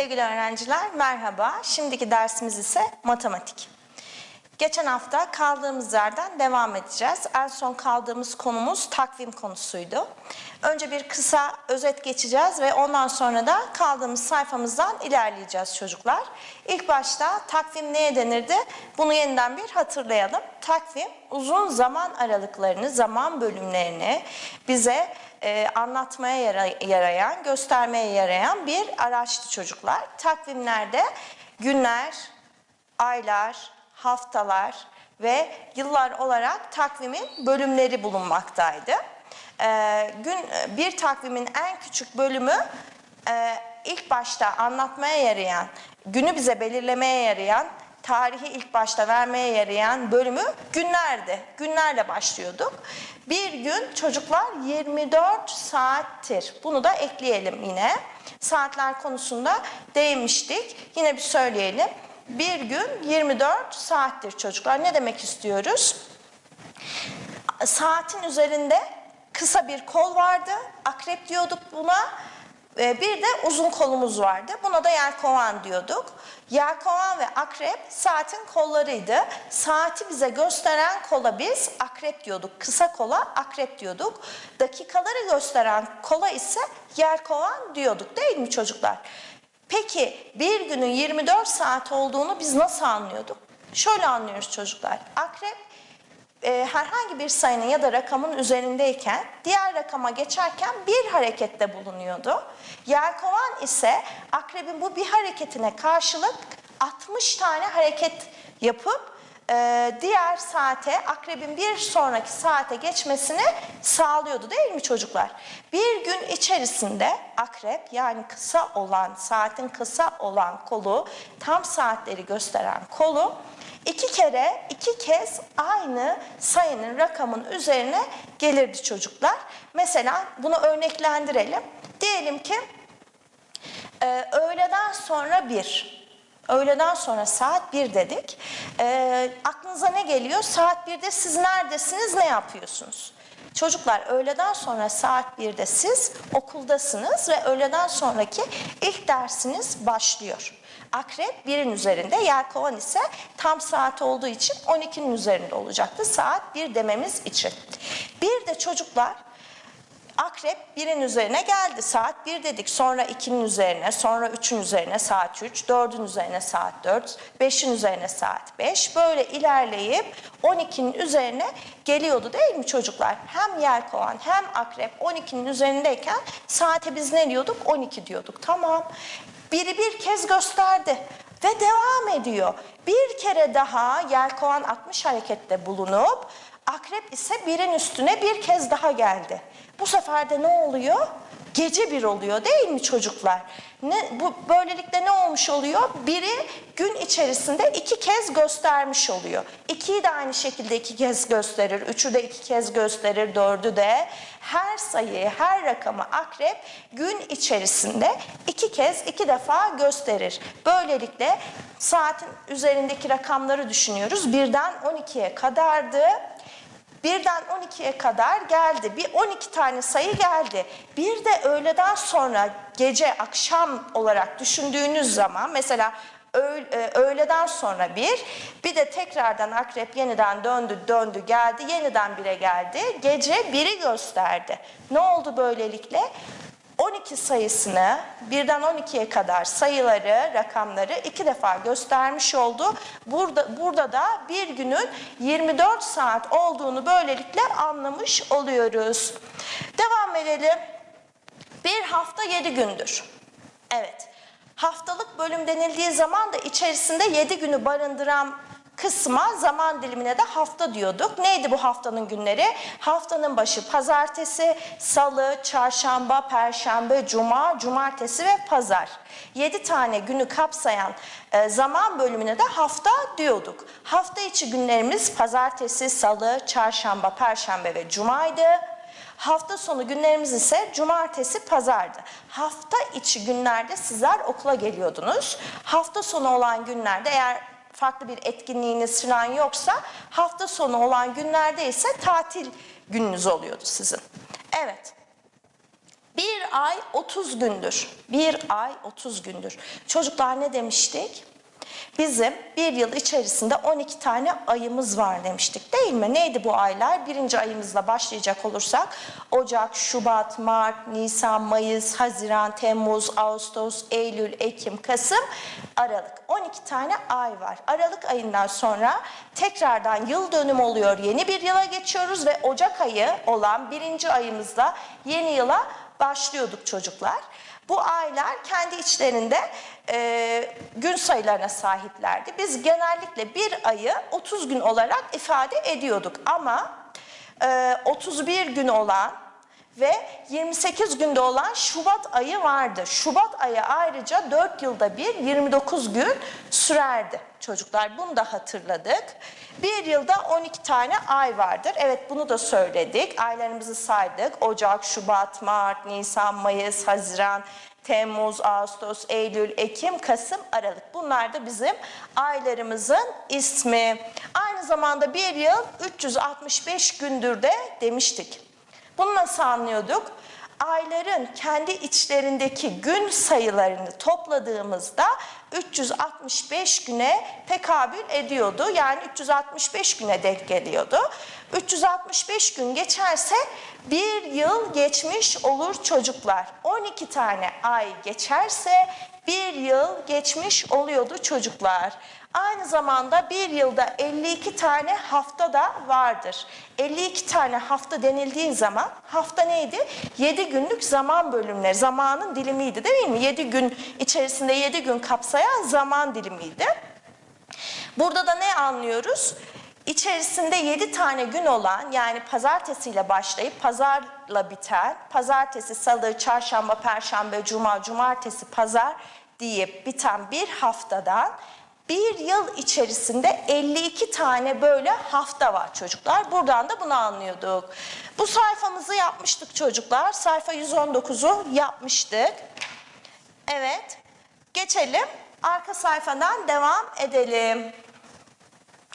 Sevgili öğrenciler merhaba. Şimdiki dersimiz ise matematik. Geçen hafta kaldığımız yerden devam edeceğiz. En son kaldığımız konumuz takvim konusuydu. Önce bir kısa özet geçeceğiz ve ondan sonra da kaldığımız sayfamızdan ilerleyeceğiz çocuklar. İlk başta takvim neye denirdi? Bunu yeniden bir hatırlayalım. Takvim uzun zaman aralıklarını, zaman bölümlerini bize e, anlatmaya yara- yarayan, göstermeye yarayan bir araçtı çocuklar. Takvimlerde günler, aylar, haftalar ve yıllar olarak takvimin bölümleri bulunmaktaydı. Ee, gün bir takvimin en küçük bölümü e, ilk başta anlatmaya yarayan, günü bize belirlemeye yarayan, tarihi ilk başta vermeye yarayan bölümü günlerdi. Günlerle başlıyorduk. Bir gün çocuklar 24 saattir. Bunu da ekleyelim yine. Saatler konusunda değinmiştik. Yine bir söyleyelim. Bir gün 24 saattir çocuklar. Ne demek istiyoruz? Saatin üzerinde kısa bir kol vardı. Akrep diyorduk buna. Ee, Bir de uzun kolumuz vardı. Buna da yelkovan diyorduk. Yelkovan ve akrep saatin kollarıydı. Saati bize gösteren kola biz akrep diyorduk. Kısa kola akrep diyorduk. Dakikaları gösteren kola ise yelkovan diyorduk değil mi çocuklar? Peki bir günün 24 saat olduğunu biz nasıl anlıyorduk? Şöyle anlıyoruz çocuklar. Akrep e, herhangi bir sayının ya da rakamın üzerindeyken diğer rakama geçerken bir harekette bulunuyordu. Yelkovan ise akrebin bu bir hareketine karşılık 60 tane hareket yapıp e, diğer saate akrebin bir sonraki saate geçmesini sağlıyordu değil mi çocuklar? Bir gün içerisinde akrep yani kısa olan saatin kısa olan kolu tam saatleri gösteren kolu iki kere iki kez aynı sayının rakamın üzerine gelirdi çocuklar. Mesela bunu örneklendirelim. Diyelim ki e, öğleden sonra bir. Öğleden sonra saat 1 dedik. E, aklınıza ne geliyor? Saat 1'de siz neredesiniz, ne yapıyorsunuz? Çocuklar öğleden sonra saat 1'de siz okuldasınız ve öğleden sonraki ilk dersiniz başlıyor. Akrep birin üzerinde, yelkovan ise tam saat olduğu için 12'nin üzerinde olacaktı saat 1 dememiz için. Bir de çocuklar Akrep birin üzerine geldi. Saat 1 dedik. Sonra 2'nin üzerine, sonra 3'ün üzerine saat 3, 4'ün üzerine saat 4, 5'in üzerine saat 5. Böyle ilerleyip 12'nin üzerine geliyordu değil mi çocuklar? Hem yelkovan hem akrep 12'nin üzerindeyken saate biz ne diyorduk? 12 diyorduk. Tamam. Biri bir kez gösterdi ve devam ediyor. Bir kere daha yelkovan 60 harekette bulunup akrep ise birin üstüne bir kez daha geldi. Bu sefer de ne oluyor? Gece bir oluyor değil mi çocuklar? Ne, bu böylelikle ne olmuş oluyor? Biri gün içerisinde iki kez göstermiş oluyor. İkiyi de aynı şekilde iki kez gösterir, üçü de iki kez gösterir, dördü de. Her sayıyı, her rakamı akrep gün içerisinde iki kez, iki defa gösterir. Böylelikle saatin üzerindeki rakamları düşünüyoruz. Birden 12'ye kadardı. Birden 12'ye kadar geldi. Bir 12 tane sayı geldi. Bir de öğleden sonra gece akşam olarak düşündüğünüz zaman mesela e, öğleden sonra bir, bir de tekrardan akrep yeniden döndü döndü geldi, yeniden bire geldi. Gece biri gösterdi. Ne oldu böylelikle? 12 sayısını birden 12'ye kadar sayıları, rakamları iki defa göstermiş oldu. Burada, burada da bir günün 24 saat olduğunu böylelikle anlamış oluyoruz. Devam edelim. Bir hafta 7 gündür. Evet. Haftalık bölüm denildiği zaman da içerisinde 7 günü barındıran kısma zaman dilimine de hafta diyorduk. Neydi bu haftanın günleri? Haftanın başı pazartesi, salı, çarşamba, perşembe, cuma, cumartesi ve pazar. 7 tane günü kapsayan e, zaman bölümüne de hafta diyorduk. Hafta içi günlerimiz pazartesi, salı, çarşamba, perşembe ve cumaydı. Hafta sonu günlerimiz ise cumartesi, pazardı. Hafta içi günlerde sizler okula geliyordunuz. Hafta sonu olan günlerde eğer farklı bir etkinliğiniz falan yoksa hafta sonu olan günlerde ise tatil gününüz oluyordu sizin. Evet. Bir ay 30 gündür. Bir ay 30 gündür. Çocuklar ne demiştik? Bizim bir yıl içerisinde 12 tane ayımız var demiştik değil mi? Neydi bu aylar? Birinci ayımızla başlayacak olursak Ocak, Şubat, Mart, Nisan, Mayıs, Haziran, Temmuz, Ağustos, Eylül, Ekim, Kasım, Aralık. 12 tane ay var. Aralık ayından sonra tekrardan yıl dönümü oluyor. Yeni bir yıla geçiyoruz ve Ocak ayı olan birinci ayımızda yeni yıla başlıyorduk çocuklar. Bu aylar kendi içlerinde e, gün sayılarına sahiplerdi. Biz genellikle bir ayı 30 gün olarak ifade ediyorduk ama e, 31 gün olan ve 28 günde olan Şubat ayı vardı. Şubat ayı ayrıca 4 yılda bir 29 gün sürerdi çocuklar. Bunu da hatırladık. Bir yılda 12 tane ay vardır. Evet bunu da söyledik. Aylarımızı saydık. Ocak, Şubat, Mart, Nisan, Mayıs, Haziran, Temmuz, Ağustos, Eylül, Ekim, Kasım, Aralık. Bunlar da bizim aylarımızın ismi. Aynı zamanda bir yıl 365 gündür de demiştik. Bunu nasıl anlıyorduk? Ayların kendi içlerindeki gün sayılarını topladığımızda 365 güne tekabül ediyordu. Yani 365 güne denk geliyordu. 365 gün geçerse bir yıl geçmiş olur çocuklar. 12 tane ay geçerse bir yıl geçmiş oluyordu çocuklar. Aynı zamanda bir yılda 52 tane hafta da vardır. 52 tane hafta denildiği zaman hafta neydi? 7 günlük zaman bölümleri, zamanın dilimiydi değil mi? 7 gün içerisinde 7 gün kapsayan zaman dilimiydi. Burada da ne anlıyoruz? İçerisinde 7 tane gün olan yani pazartesiyle başlayıp pazarla biten, pazartesi, salı, çarşamba, perşembe, cuma, cumartesi, pazar diye biten bir haftadan bir yıl içerisinde 52 tane böyle hafta var çocuklar. Buradan da bunu anlıyorduk. Bu sayfamızı yapmıştık çocuklar. Sayfa 119'u yapmıştık. Evet. Geçelim. Arka sayfadan devam edelim.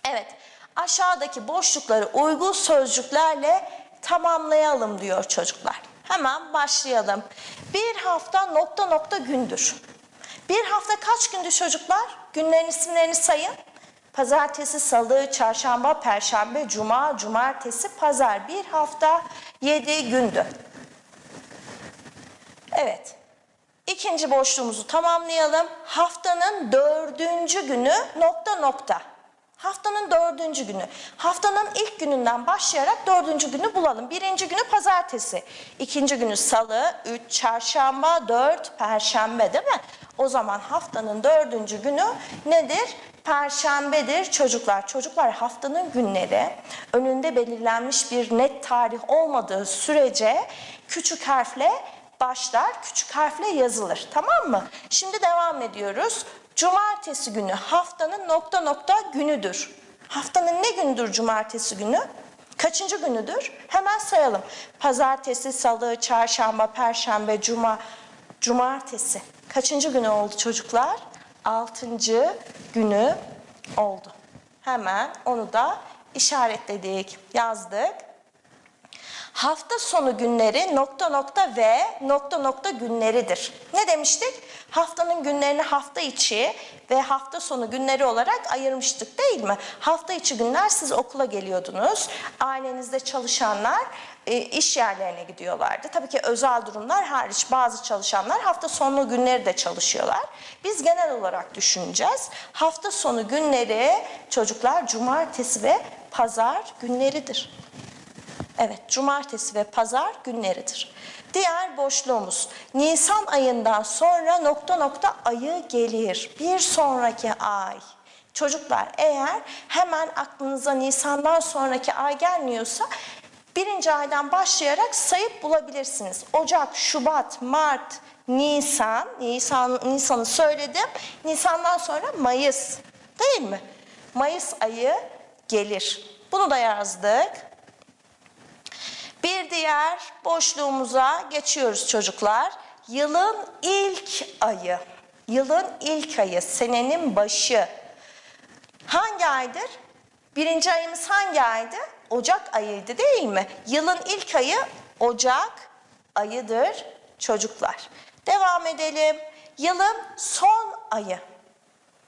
Evet. Aşağıdaki boşlukları uygun sözcüklerle tamamlayalım diyor çocuklar. Hemen başlayalım. Bir hafta nokta nokta gündür. Bir hafta kaç gündür çocuklar? Günlerin isimlerini sayın. Pazartesi, salı, çarşamba, perşembe, cuma, cumartesi, pazar. Bir hafta yedi gündü. Evet. İkinci boşluğumuzu tamamlayalım. Haftanın dördüncü günü nokta nokta. Haftanın dördüncü günü. Haftanın ilk gününden başlayarak dördüncü günü bulalım. Birinci günü pazartesi. ikinci günü salı, üç çarşamba, dört perşembe değil mi? O zaman haftanın dördüncü günü nedir? Perşembedir çocuklar. Çocuklar haftanın günleri önünde belirlenmiş bir net tarih olmadığı sürece küçük harfle başlar, küçük harfle yazılır. Tamam mı? Şimdi devam ediyoruz. Cumartesi günü haftanın nokta nokta günüdür. Haftanın ne gündür cumartesi günü? Kaçıncı günüdür? Hemen sayalım. Pazartesi, salı, çarşamba, perşembe, cuma, cumartesi. Kaçıncı günü oldu çocuklar? Altıncı günü oldu. Hemen onu da işaretledik, yazdık. Hafta sonu günleri nokta nokta ve nokta nokta günleridir. Ne demiştik? Haftanın günlerini hafta içi ve hafta sonu günleri olarak ayırmıştık değil mi? Hafta içi günler siz okula geliyordunuz. Ailenizde çalışanlar e, iş yerlerine gidiyorlardı. Tabii ki özel durumlar hariç bazı çalışanlar hafta sonu günleri de çalışıyorlar. Biz genel olarak düşüneceğiz. Hafta sonu günleri çocuklar cumartesi ve pazar günleridir. Evet, cumartesi ve pazar günleridir. Diğer boşluğumuz Nisan ayından sonra nokta nokta ayı gelir. Bir sonraki ay. Çocuklar eğer hemen aklınıza Nisan'dan sonraki ay gelmiyorsa birinci aydan başlayarak sayıp bulabilirsiniz. Ocak, Şubat, Mart, Nisan, Nisan Nisan'ı söyledim. Nisan'dan sonra Mayıs değil mi? Mayıs ayı gelir. Bunu da yazdık. Bir diğer boşluğumuza geçiyoruz çocuklar. Yılın ilk ayı. Yılın ilk ayı, senenin başı. Hangi aydır? Birinci ayımız hangi aydı? Ocak ayıydı değil mi? Yılın ilk ayı Ocak ayıdır çocuklar. Devam edelim. Yılın son ayı.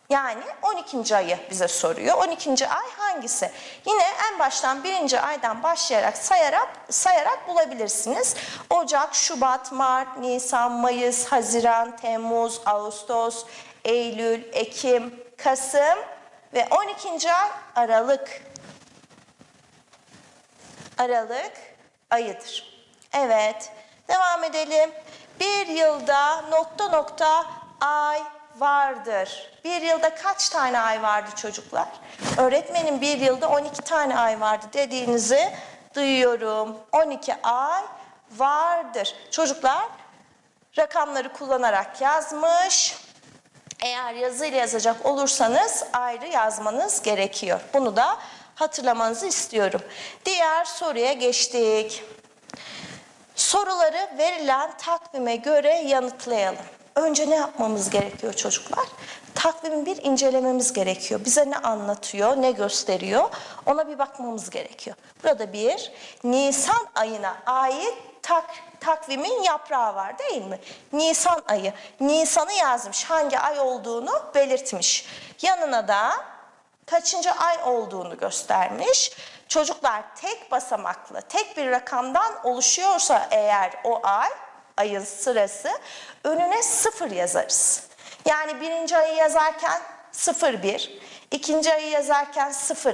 Yani 12. ayı bize soruyor. 12. ay hangisi? Yine en baştan birinci aydan başlayarak sayarak sayarak bulabilirsiniz. Ocak, Şubat, Mart, Nisan, Mayıs, Haziran, Temmuz, Ağustos, Eylül, Ekim, Kasım ve 12. ay Aralık. Aralık ayıdır. Evet, devam edelim. Bir yılda nokta nokta ay vardır. Bir yılda kaç tane ay vardı çocuklar? Öğretmenim bir yılda 12 tane ay vardı dediğinizi duyuyorum. 12 ay vardır. Çocuklar rakamları kullanarak yazmış. Eğer yazıyla yazacak olursanız ayrı yazmanız gerekiyor. Bunu da hatırlamanızı istiyorum. Diğer soruya geçtik. Soruları verilen takvime göre yanıtlayalım. Önce ne yapmamız gerekiyor çocuklar? Takvimi bir incelememiz gerekiyor. Bize ne anlatıyor, ne gösteriyor? Ona bir bakmamız gerekiyor. Burada bir Nisan ayına ait tak, takvimin yaprağı var değil mi? Nisan ayı. Nisan'ı yazmış. Hangi ay olduğunu belirtmiş. Yanına da kaçıncı ay olduğunu göstermiş. Çocuklar tek basamaklı, tek bir rakamdan oluşuyorsa eğer o ay, ayın sırası, önüne sıfır yazarız. Yani birinci ayı yazarken 01, ikinci ayı yazarken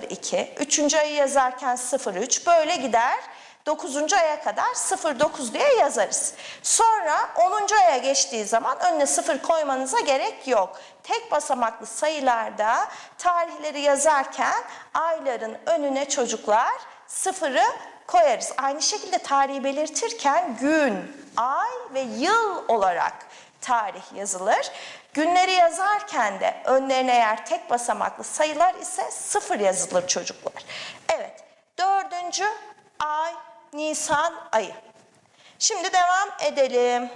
02, üçüncü ayı yazarken 03, böyle gider. 9. aya kadar 09 diye yazarız. Sonra 10. aya geçtiği zaman önüne 0 koymanıza gerek yok. Tek basamaklı sayılarda tarihleri yazarken ayların önüne çocuklar sıfırı koyarız. Aynı şekilde tarihi belirtirken gün, ay ve yıl olarak tarih yazılır. Günleri yazarken de önlerine eğer tek basamaklı sayılar ise sıfır yazılır çocuklar. Evet, dördüncü ay Nisan ayı. Şimdi devam edelim.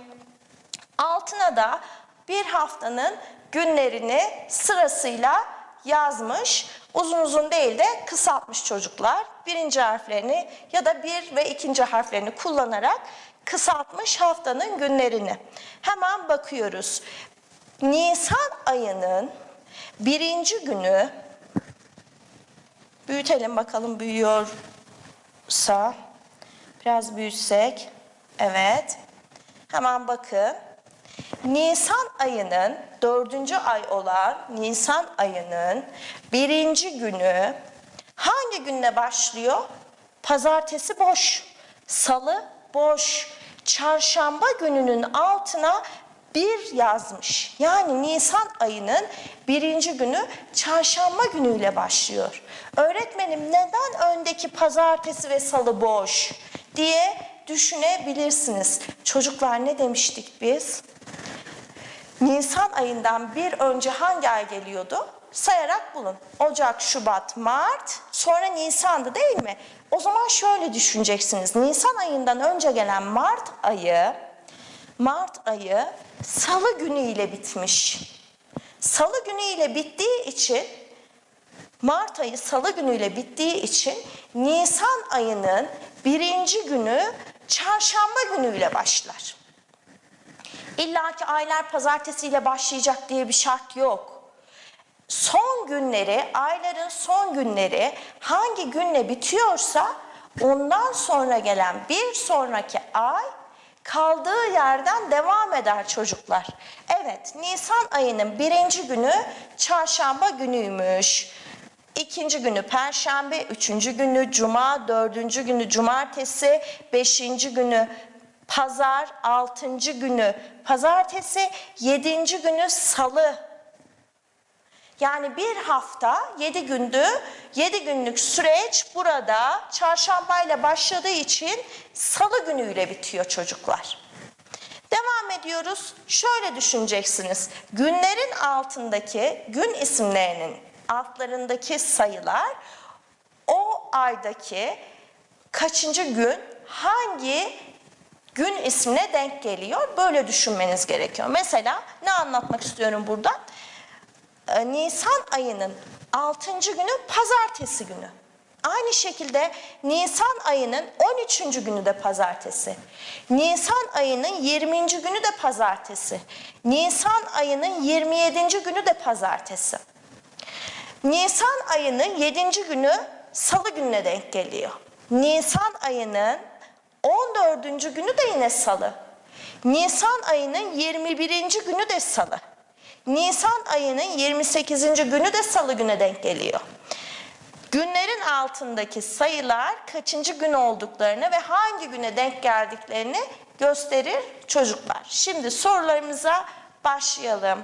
Altına da bir haftanın günlerini sırasıyla yazmış. Uzun uzun değil de kısaltmış çocuklar. Birinci harflerini ya da bir ve ikinci harflerini kullanarak kısaltmış haftanın günlerini. Hemen bakıyoruz. Nisan ayının birinci günü büyütelim bakalım büyüyorsa biraz büyütsek evet hemen bakın Nisan ayının dördüncü ay olan Nisan ayının birinci günü hangi günle başlıyor? Pazartesi boş, salı boş, çarşamba gününün altına bir yazmış. Yani Nisan ayının birinci günü çarşamba günüyle başlıyor. Öğretmenim neden öndeki pazartesi ve salı boş diye düşünebilirsiniz. Çocuklar ne demiştik biz? Nisan ayından bir önce hangi ay geliyordu? Sayarak bulun. Ocak, Şubat, Mart, sonra Nisan'dı değil mi? O zaman şöyle düşüneceksiniz. Nisan ayından önce gelen Mart ayı, Mart ayı Salı günüyle bitmiş. Salı günüyle bittiği için Mart ayı Salı günüyle bittiği için Nisan ayının birinci günü Çarşamba günüyle başlar. İlla ki aylar pazartesiyle başlayacak diye bir şart yok. Son günleri, ayların son günleri hangi günle bitiyorsa ondan sonra gelen bir sonraki ay kaldığı yerden devam eder çocuklar. Evet, Nisan ayının birinci günü çarşamba günüymüş. İkinci günü perşembe, üçüncü günü cuma, dördüncü günü cumartesi, beşinci günü pazar, altıncı günü pazartesi, yedinci günü salı. Yani bir hafta yedi gündü, yedi günlük süreç burada çarşambayla başladığı için salı günüyle bitiyor çocuklar. Devam ediyoruz. Şöyle düşüneceksiniz. Günlerin altındaki gün isimlerinin altlarındaki sayılar o aydaki kaçıncı gün hangi gün ismine denk geliyor? Böyle düşünmeniz gerekiyor. Mesela ne anlatmak istiyorum burada? Ee, Nisan ayının 6. günü pazartesi günü. Aynı şekilde Nisan ayının 13. günü de pazartesi. Nisan ayının 20. günü de pazartesi. Nisan ayının 27. günü de pazartesi. Nisan ayının 7. günü salı gününe denk geliyor. Nisan ayının 14. günü de yine salı. Nisan ayının 21. günü de salı. Nisan ayının 28. günü de salı güne denk geliyor. Günlerin altındaki sayılar kaçıncı gün olduklarını ve hangi güne denk geldiklerini gösterir çocuklar. Şimdi sorularımıza başlayalım.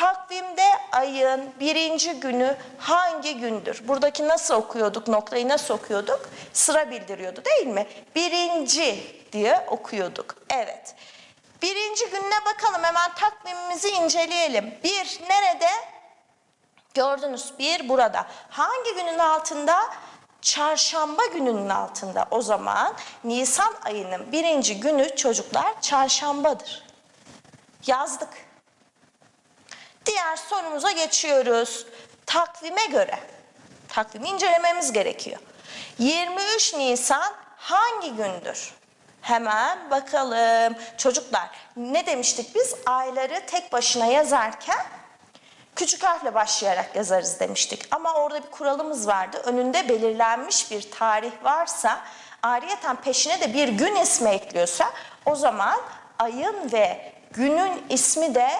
Takvimde ayın birinci günü hangi gündür? Buradaki nasıl okuyorduk, noktayı nasıl okuyorduk? Sıra bildiriyordu değil mi? Birinci diye okuyorduk. Evet. Birinci gününe bakalım hemen takvimimizi inceleyelim. Bir nerede? Gördünüz bir burada. Hangi günün altında? Çarşamba gününün altında. O zaman Nisan ayının birinci günü çocuklar çarşambadır. Yazdık. Diğer sorumuza geçiyoruz. Takvime göre. Takvimi incelememiz gerekiyor. 23 Nisan hangi gündür? Hemen bakalım. Çocuklar ne demiştik biz? Ayları tek başına yazarken küçük harfle başlayarak yazarız demiştik. Ama orada bir kuralımız vardı. Önünde belirlenmiş bir tarih varsa, ayrıyeten peşine de bir gün ismi ekliyorsa o zaman ayın ve günün ismi de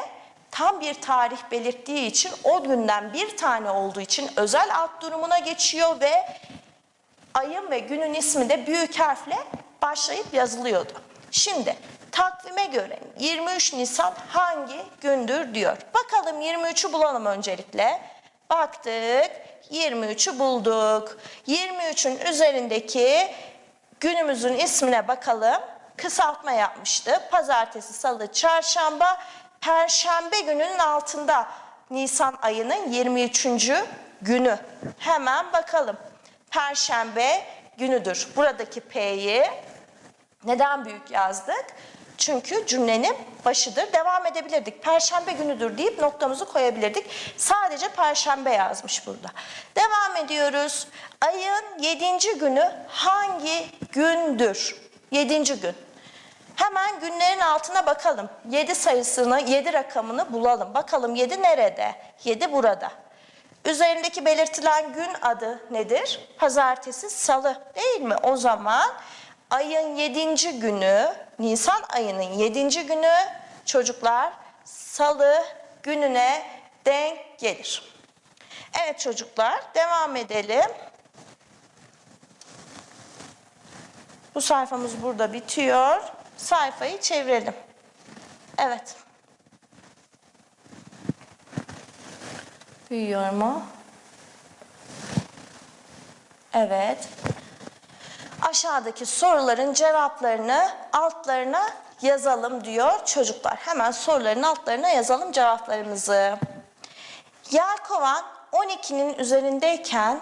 tam bir tarih belirttiği için o günden bir tane olduğu için özel alt durumuna geçiyor ve ayın ve günün ismi de büyük harfle başlayıp yazılıyordu. Şimdi takvime göre 23 Nisan hangi gündür diyor. Bakalım 23'ü bulalım öncelikle. Baktık 23'ü bulduk. 23'ün üzerindeki günümüzün ismine bakalım. Kısaltma yapmıştı. Pazartesi, salı, çarşamba, perşembe gününün altında Nisan ayının 23. günü. Hemen bakalım. Perşembe günüdür. Buradaki P'yi neden büyük yazdık? Çünkü cümlenin başıdır. Devam edebilirdik. Perşembe günüdür deyip noktamızı koyabilirdik. Sadece perşembe yazmış burada. Devam ediyoruz. Ayın yedinci günü hangi gündür? Yedinci gün. Hemen günlerin altına bakalım. 7 sayısını, 7 rakamını bulalım. Bakalım 7 nerede? 7 burada. Üzerindeki belirtilen gün adı nedir? Pazartesi, salı değil mi? O zaman ayın 7. günü, Nisan ayının 7. günü çocuklar salı gününe denk gelir. Evet çocuklar devam edelim. Bu sayfamız burada bitiyor. Sayfayı çevirelim. Evet. Büyüyor mu? Evet. Aşağıdaki soruların cevaplarını altlarına yazalım diyor çocuklar. Hemen soruların altlarına yazalım cevaplarımızı. Yelkovan 12'nin üzerindeyken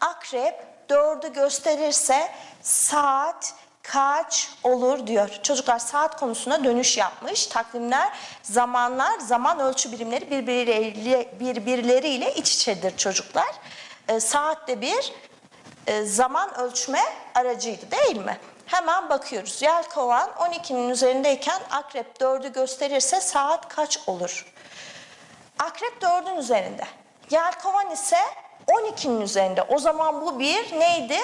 akrep 4'ü gösterirse saat kaç olur diyor. Çocuklar saat konusuna dönüş yapmış. Takvimler, zamanlar, zaman ölçü birimleri birbirleriyle, birbirleriyle iç içedir çocuklar. E, saatte bir e, zaman ölçme aracıydı değil mi? Hemen bakıyoruz. Yelkovan 12'nin üzerindeyken akrep 4'ü gösterirse saat kaç olur? Akrep 4'ün üzerinde. Yelkovan ise 12'nin üzerinde. O zaman bu bir neydi?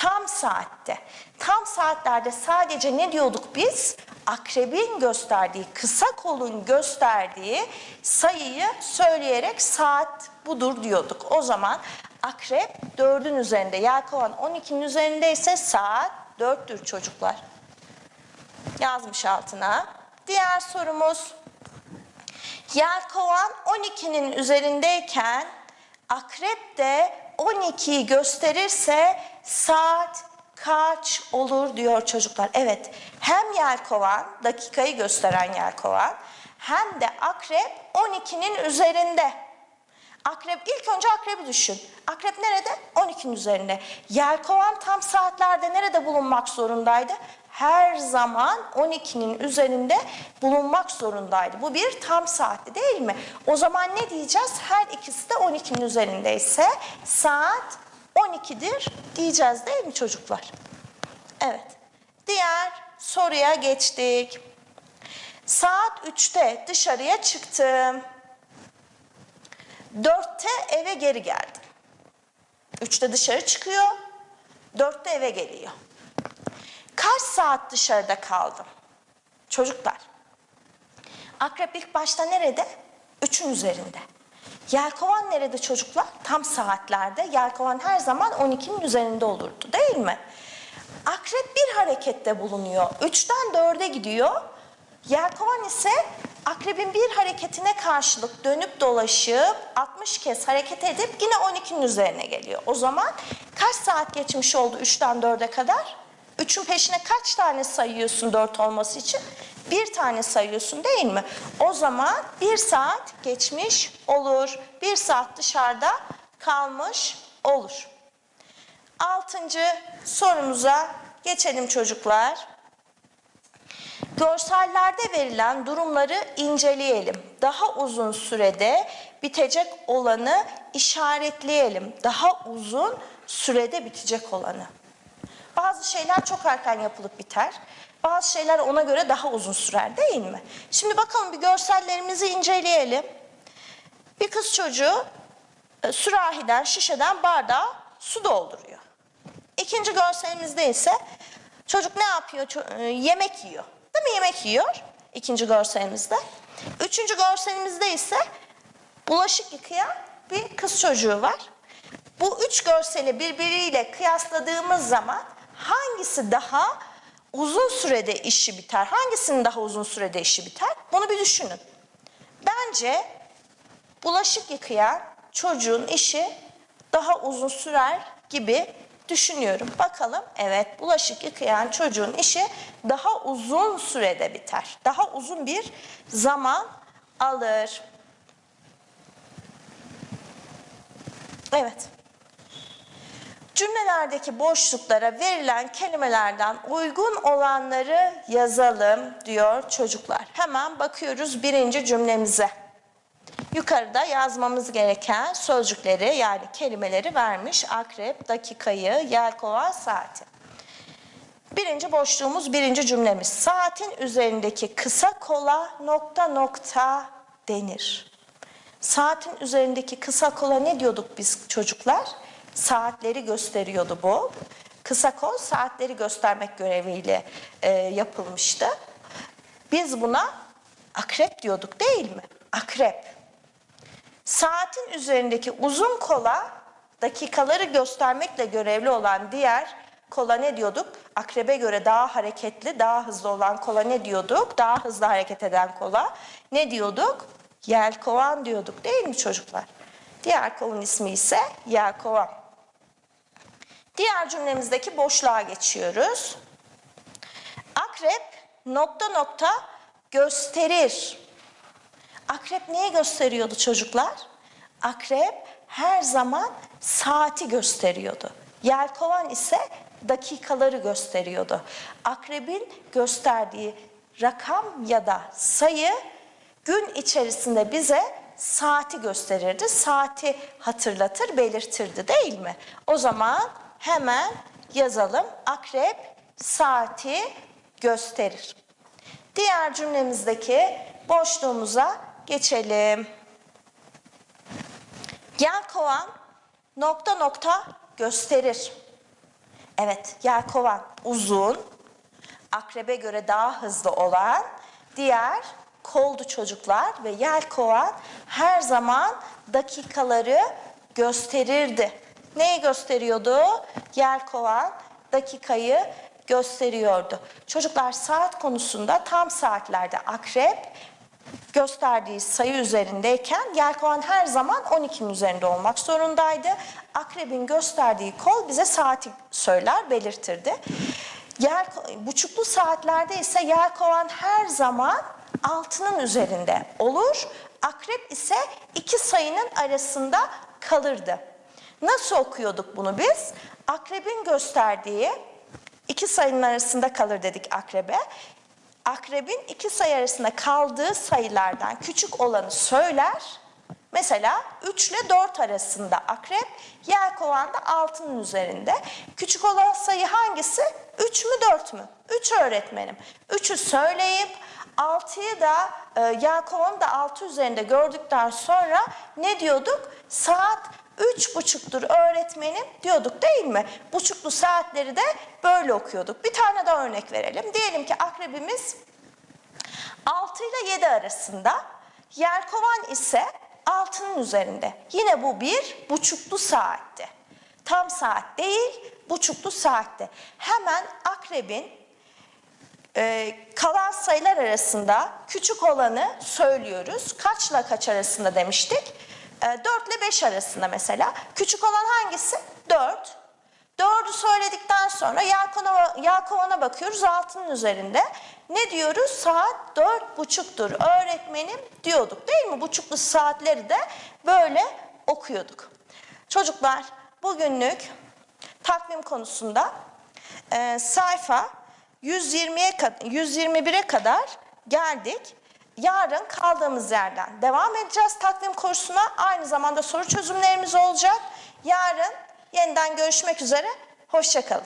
Tam saatte. Tam saatlerde sadece ne diyorduk biz? Akrebin gösterdiği, kısa kolun gösterdiği sayıyı söyleyerek saat budur diyorduk. O zaman akrep 4'ün üzerinde, yelkovan 12'nin üzerinde ise saat 4'tür çocuklar. Yazmış altına. Diğer sorumuz Yelkovan 12'nin üzerindeyken akrep de 12'yi gösterirse saat kaç olur diyor çocuklar. Evet hem yelkovan dakikayı gösteren yelkovan hem de akrep 12'nin üzerinde. Akrep ilk önce akrebi düşün. Akrep nerede? 12'nin üzerinde. Yelkovan tam saatlerde nerede bulunmak zorundaydı? Her zaman 12'nin üzerinde bulunmak zorundaydı. Bu bir tam saatti değil mi? O zaman ne diyeceğiz? Her ikisi de 12'nin üzerindeyse saat 12'dir diyeceğiz değil mi çocuklar? Evet. Diğer soruya geçtik. Saat 3'te dışarıya çıktım. 4'te eve geri geldim. 3'te dışarı çıkıyor. 4'te eve geliyor. Kaç saat dışarıda kaldım? Çocuklar. Akrep ilk başta nerede? 3'ün üzerinde. Yelkovan nerede çocuklar? Tam saatlerde. Yelkovan her zaman 12'nin üzerinde olurdu değil mi? Akrep bir harekette bulunuyor. 3'ten 4'e gidiyor. Yelkovan ise akrebin bir hareketine karşılık dönüp dolaşıp 60 kez hareket edip yine 12'nin üzerine geliyor. O zaman kaç saat geçmiş oldu 3'ten 4'e kadar? 3'ün peşine kaç tane sayıyorsun 4 olması için? Bir tane sayıyorsun değil mi? O zaman bir saat geçmiş olur. Bir saat dışarıda kalmış olur. Altıncı sorumuza geçelim çocuklar. Görsellerde verilen durumları inceleyelim. Daha uzun sürede bitecek olanı işaretleyelim. Daha uzun sürede bitecek olanı. Bazı şeyler çok erken yapılıp biter. Bazı şeyler ona göre daha uzun sürer değil mi? Şimdi bakalım bir görsellerimizi inceleyelim. Bir kız çocuğu e, sürahiden, şişeden bardağa su dolduruyor. İkinci görselimizde ise çocuk ne yapıyor? E, yemek yiyor. Değil mi? Yemek yiyor. İkinci görselimizde. Üçüncü görselimizde ise bulaşık yıkayan bir kız çocuğu var. Bu üç görseli birbiriyle kıyasladığımız zaman hangisi daha uzun sürede işi biter? Hangisinin daha uzun sürede işi biter? Bunu bir düşünün. Bence bulaşık yıkayan çocuğun işi daha uzun sürer gibi düşünüyorum. Bakalım evet bulaşık yıkayan çocuğun işi daha uzun sürede biter. Daha uzun bir zaman alır. Evet. Cümlelerdeki boşluklara verilen kelimelerden uygun olanları yazalım diyor çocuklar. Hemen bakıyoruz birinci cümlemize. Yukarıda yazmamız gereken sözcükleri yani kelimeleri vermiş. Akrep, dakikayı, yelkova, saati. Birinci boşluğumuz birinci cümlemiz. Saatin üzerindeki kısa kola nokta nokta denir. Saatin üzerindeki kısa kola ne diyorduk biz çocuklar? Saatleri gösteriyordu bu. Kısa kol saatleri göstermek göreviyle e, yapılmıştı. Biz buna akrep diyorduk değil mi? Akrep. Saatin üzerindeki uzun kola dakikaları göstermekle görevli olan diğer kola ne diyorduk? Akrebe göre daha hareketli, daha hızlı olan kola ne diyorduk? Daha hızlı hareket eden kola ne diyorduk? Yelkovan diyorduk değil mi çocuklar? Diğer kolun ismi ise yelkovan. Diğer cümlemizdeki boşluğa geçiyoruz. Akrep nokta nokta gösterir. Akrep neyi gösteriyordu çocuklar? Akrep her zaman saati gösteriyordu. Yelkovan ise dakikaları gösteriyordu. Akrebin gösterdiği rakam ya da sayı gün içerisinde bize saati gösterirdi. Saati hatırlatır, belirtirdi değil mi? O zaman hemen yazalım. Akrep saati gösterir. Diğer cümlemizdeki boşluğumuza geçelim. Yelkovan nokta nokta gösterir. Evet, yelkovan uzun, akrebe göre daha hızlı olan diğer koldu çocuklar ve yelkovan her zaman dakikaları gösterirdi. Neyi gösteriyordu? Yelkovan dakikayı gösteriyordu. Çocuklar saat konusunda tam saatlerde akrep gösterdiği sayı üzerindeyken yelkovan her zaman 12'nin üzerinde olmak zorundaydı. Akrebin gösterdiği kol bize saati söyler, belirtirdi. Yer, buçuklu saatlerde ise yelkovan her zaman altının üzerinde olur. Akrep ise iki sayının arasında kalırdı. Nasıl okuyorduk bunu biz? Akrebin gösterdiği iki sayının arasında kalır dedik akrebe. Akrebin iki sayı arasında kaldığı sayılardan küçük olanı söyler, Mesela 3 ile 4 arasında akrep, yelkovan da 6'nın üzerinde. Küçük olan sayı hangisi? 3 mü 4 mü? 3 öğretmenim. 3'ü söyleyip 6'yı da e, yelkovanı da 6 üzerinde gördükten sonra ne diyorduk? Saat üç buçuktur öğretmenim diyorduk değil mi? Buçuklu saatleri de böyle okuyorduk. Bir tane daha örnek verelim. Diyelim ki akrebimiz 6 ile 7 arasında, yelkovan ise 6'nın üzerinde. Yine bu bir buçuklu saatti. Tam saat değil, buçuklu saatte. Hemen akrebin e, kalan sayılar arasında küçük olanı söylüyoruz. Kaçla kaç arasında demiştik? E, 4 ile 5 arasında mesela. Küçük olan hangisi? 4. 4'ü söyledikten sonra Yelkovan'a bakıyoruz altının üzerinde. Ne diyoruz? Saat dört buçuktur öğretmenim diyorduk değil mi? Buçuklu saatleri de böyle okuyorduk. Çocuklar bugünlük takvim konusunda e, sayfa 120'ye kad- 121'e kadar geldik. Yarın kaldığımız yerden devam edeceğiz takvim kursuna. Aynı zamanda soru çözümlerimiz olacak. Yarın yeniden görüşmek üzere. Hoşçakalın.